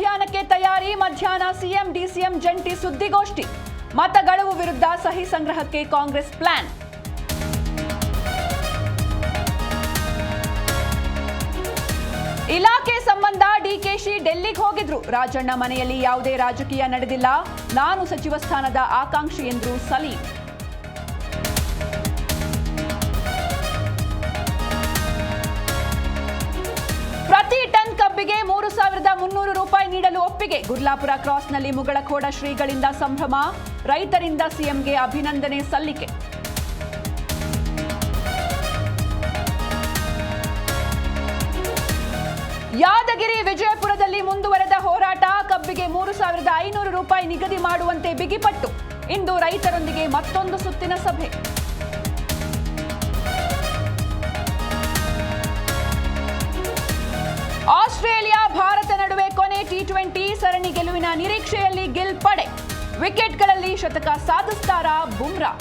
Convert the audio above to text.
ಮಧ್ಯಾಹ್ನ CM, DCM, ಜಂಟಿ ಸುದ್ದಿಗೋಷ್ಠಿ. ಮತಗಳವು ವಿರುದ್ಧ ಸಹಿ ಸಂಗ್ರಹಕ್ಕೆ ಕಾಂಗ್ರೆಸ್ ಪ್ಲಾನ್. ಇಲಾಖೆ ಸಂಬಂಧ ಡಿಕೆಶಿ ಡೆಲ್ಲಿಗೆ ಹೋಗಿದ್ರು. ರಾಜಣ್ಣ ಮನೆಯಲ್ಲಿ ಯಾವುದೇ ರಾಜಕೀಯ ನಡೆದಿಲ್ಲ. ನಾನು ಸಚಿವ ಸ್ಥಾನದ ಆಕಾಂಕ್ಷಿ ಎಂದ್ರು ಸಲೀಂ. ಪ್ರತಿ ಟನ್ ಕಬ್ಬಿಗೆ ಮೂರು ಸಾವಿರದ ನೀಡಲು ಒಪ್ಪಿಗೆ. ಗುರ್ಲಾಪುರ ಕ್ರಾಸ್ನಲ್ಲಿ ಮುಗಳಖೋಡ ಶ್ರೀಗಳಿಂದ ಸಂಭ್ರಮ, ರೈತರಿಂದ ಸಿಎಂಗೆ ಅಭಿನಂದನೆ ಸಲ್ಲಿಕೆ. ಯಾದಗಿರಿ ವಿಜಯಪುರದಲ್ಲಿ ಮುಂದುವರೆದ ಹೋರಾಟ, ಕಬ್ಬಿಗೆ ಮೂರು ಸಾವಿರದ ಐನೂರು ರೂಪಾಯಿ ನಿಗದಿ ಮಾಡುವಂತೆ ಬಿಗಿಪಟ್ಟು. ಇಂದು ರೈತರೊಂದಿಗೆ ಮತ್ತೊಂದು ಸುತ್ತಿನ ಸಭೆ. ಟ್ವೆಂಟಿ ಸರಣಿ ಗೆಲುವಿನ ನಿರೀಕ್ಷೆಯಲ್ಲಿ ಗಿಲ್ ಪಡೆ ವಿಕೆಟ್ಗಳಲ್ಲಿ ಶತಕ ಸಾಧಿಸ್ತಾರಾ ಬುಮ್ರಾ.